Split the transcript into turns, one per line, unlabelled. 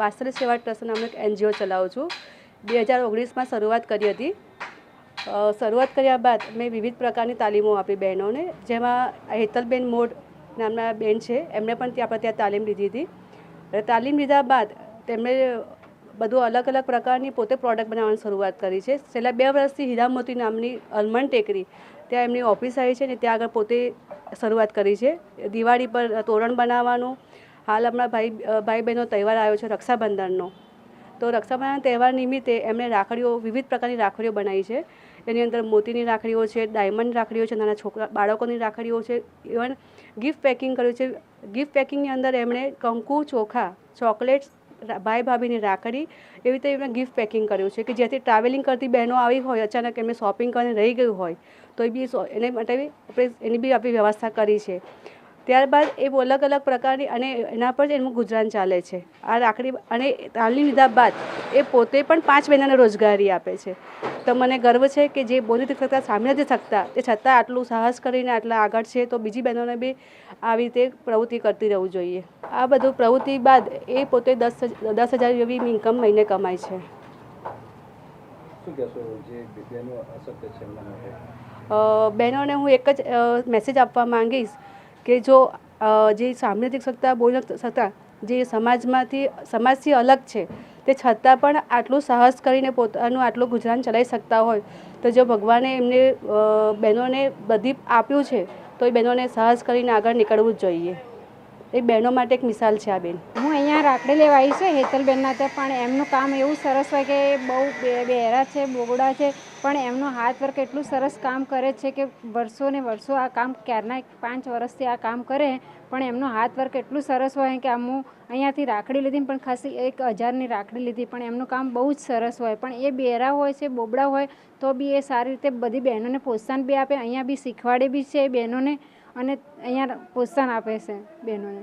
વાત્સલ્ય સેવા ટ્રસ્ટ નામનું એક એનજીઓ ચલાવું છું. બે હજાર ઓગણીસમાં શરૂઆત કરી હતી. શરૂઆત કર્યા બાદ મેં વિવિધ પ્રકારની તાલીમો આપી બહેનોને, જેમાં હેતલબેન મોડ નામના બેન છે, એમણે પણ ત્યાં આપણે ત્યાં તાલીમ લીધી હતી. તાલીમ લીધા બાદ તેમણે બધું અલગ અલગ પ્રકારની પોતે પ્રોડક્ટ બનાવવાની શરૂઆત કરી છે. છેલ્લા બે વર્ષથી હીરામોતી નામની અલમણ ટેકરી ત્યાં એમની ઓફિસ આવી છે ને ત્યાં આગળ પોતે શરૂઆત કરી છે. દિવાળી પર તોરણ બનાવવાનું હાલ હમણાં ભાઈ ભાઈ બહેનનો તહેવાર આવ્યો છે રક્ષાબંધનનો. તો રક્ષાબંધન તહેવાર નિમિત્તે એમણે રાખડીઓ, વિવિધ પ્રકારની રાખડીઓ બનાવી છે. એની અંદર મોતીની રાખડીઓ છે, ડાયમંડ રાખડીઓ છે, નાના છોકરા, બાળકોની રાખડીઓ છે. ઇવન ગિફ્ટ પેકિંગ કર્યું છે. ગિફ્ટ પેકિંગની અંદર એમણે કંકુ, ચોખા ચોકલેટ્સ ભાઈ ભાભીની રાખડી એવી રીતે એમણે ગિફ્ટ પેકિંગ કર્યું છે કે જેથી ટ્રાવેલિંગ કરતી બહેનો આવી હોય, અચાનક એમને શોપિંગ કરીને રહી ગયું હોય. તો એ બી એને માટે આપણે, એની બી આપણી વ્યવસ્થા કરી છે. ત્યારબાદ એ અલગ અલગ પ્રકારની અને એના પર જ એનું ગુજરાન ચાલે છે. આ રાખડી અને તાલીમ લીધા બાદ એ પોતે પણ પાંચ મહિનાને રોજગારી આપે છે. તો મને ગર્વ છે કે જે બોલી નથી શકતા સાંભળી નથી શકતા તે છતાં આટલું સાહસ કરીને આટલા આગળ છે તો બીજી બહેનોને બી આવી રીતે પ્રવૃત્તિ કરતી રહેવું જોઈએ. આ બધું પ્રવૃત્તિ બાદ એ પોતે દસ દસ હજાર જેવી ઇન્કમ મહિને કમાય છે. બહેનોને હું એક જ મેસેજ આપવા માંગીશ. કે જો જે સાંભળી નથી શકતા બોલી શકતા જે સમાજમાંથી, સમાજથી અલગ છે, તે છતાં પણ આટલું સાહસ કરીને પોતાનું આટલું ગુજરાન ચલાવી શકતા હોય, તો જો ભગવાને એમને બહેનોને બધી આપ્યું છે, તો એ બહેનોને સાહસ કરીને આગળ નીકળવું જ જોઈએ. એ બહેનો માટે એક મિસાલ છે આ બેન.
અહીંયા રાખડી લેવા આવી છે. હેતલબેનના ત્યાં પણ એમનું કામ એવું સરસ હોય કે બહુ બહેરા છે, બોગડા છે, પણ એમનું હાથ વર્ક એટલું સરસ કામ કરે છે કે વર્ષો ને વર્ષો આ કામ ક્યારના પાંચ વર્ષથી આ કામ કરે, પણ એમનું હાથ વર્ક એટલું સરસ હોય કે આમ હું અહીંયાથી રાખડી લીધી પણ ખાસી એક હજારની રાખડી લીધી, પણ એમનું કામ બહુ જ સરસ હોય. પણ એ બહેરા હોય છે બોબડા હોય, તો બી એ સારી રીતે બધી બહેનોને પ્રોત્સાહન બી આપે, અહીંયા બી શીખવાડે બી છે બહેનોને અને અહીંયા પ્રોત્સાહન આપે છે બહેનોને.